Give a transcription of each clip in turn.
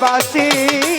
বাসি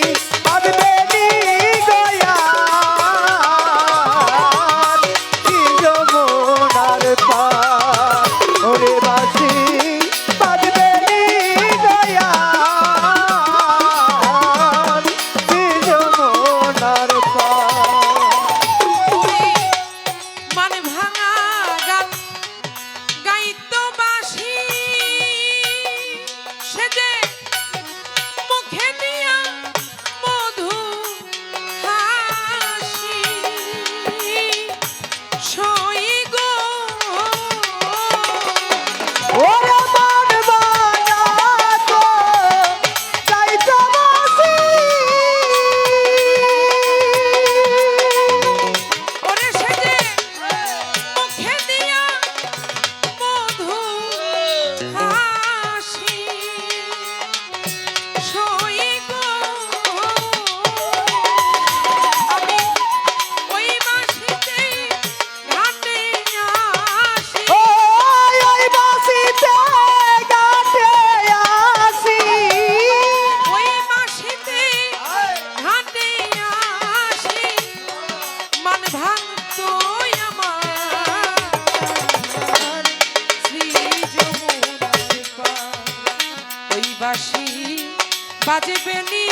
বাজবে নি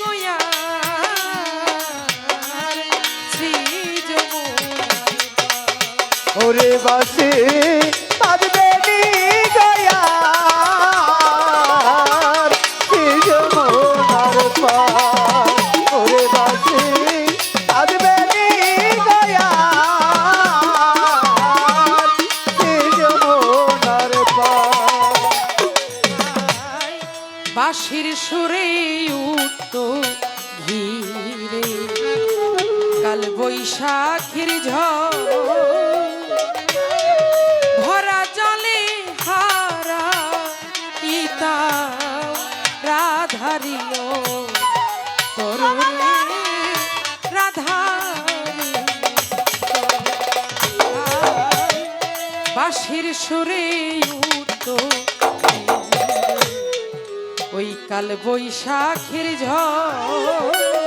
গোয়া। ওরে বাসে বাজবে নি গোয়া। হাসির সুরে উঠত ঘিরে কাল বৈশাখীর ঝড় কাল বৈশাখের ঝড়।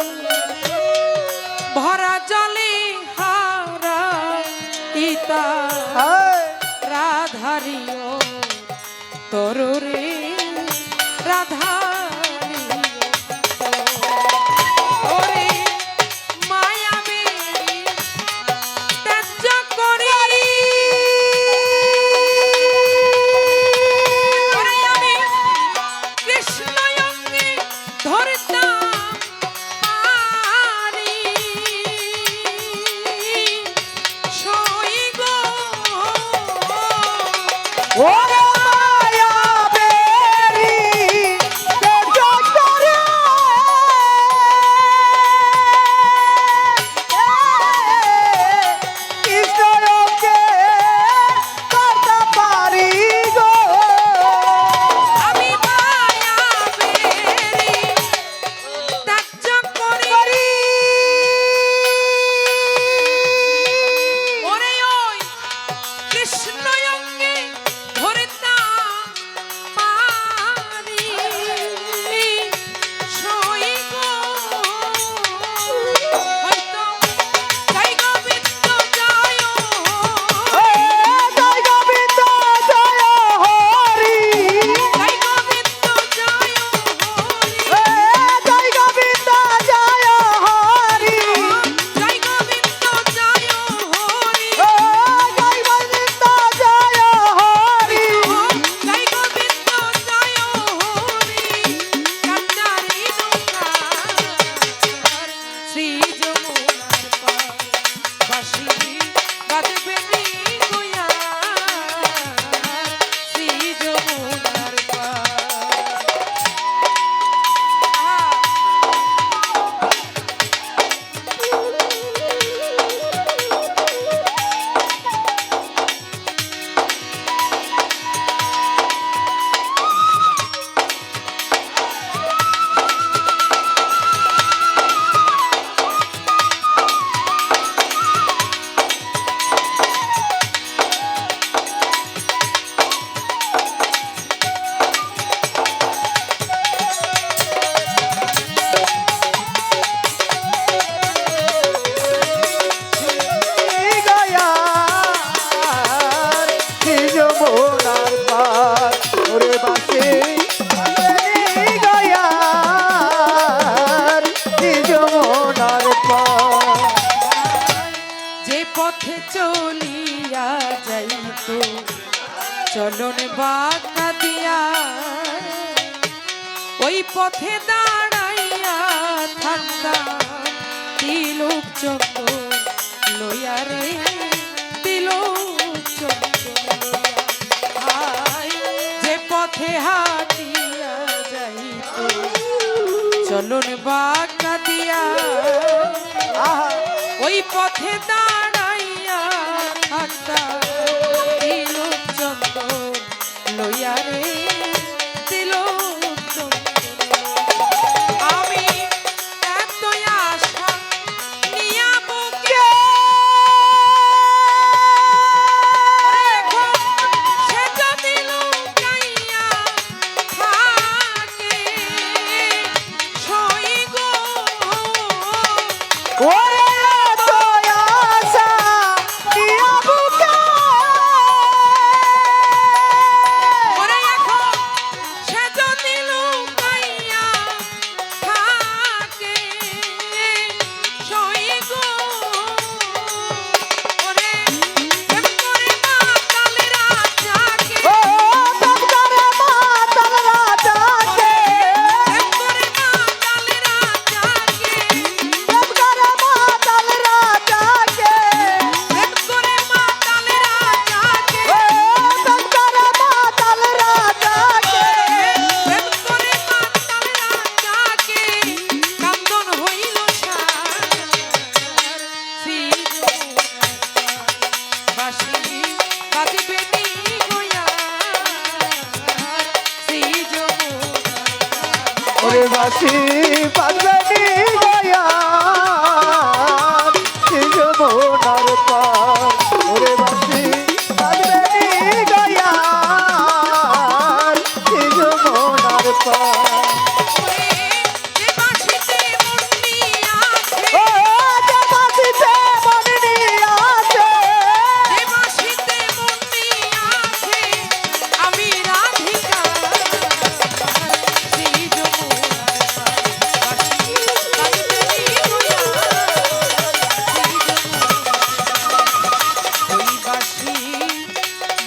চলন বাধা দিয়া, ওই পথে দাঁড়াইয়া থাকতা তিলুক চন্দ্র লইয়া রে তিলুক চন্দ্র যে পথে হাতিয়া যাইত, চলন বাধা দিয়া ওই পথে দাঁড়াইয়া থাকতা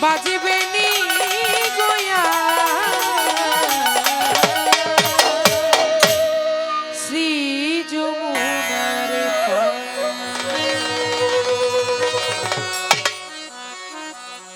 বাজিবে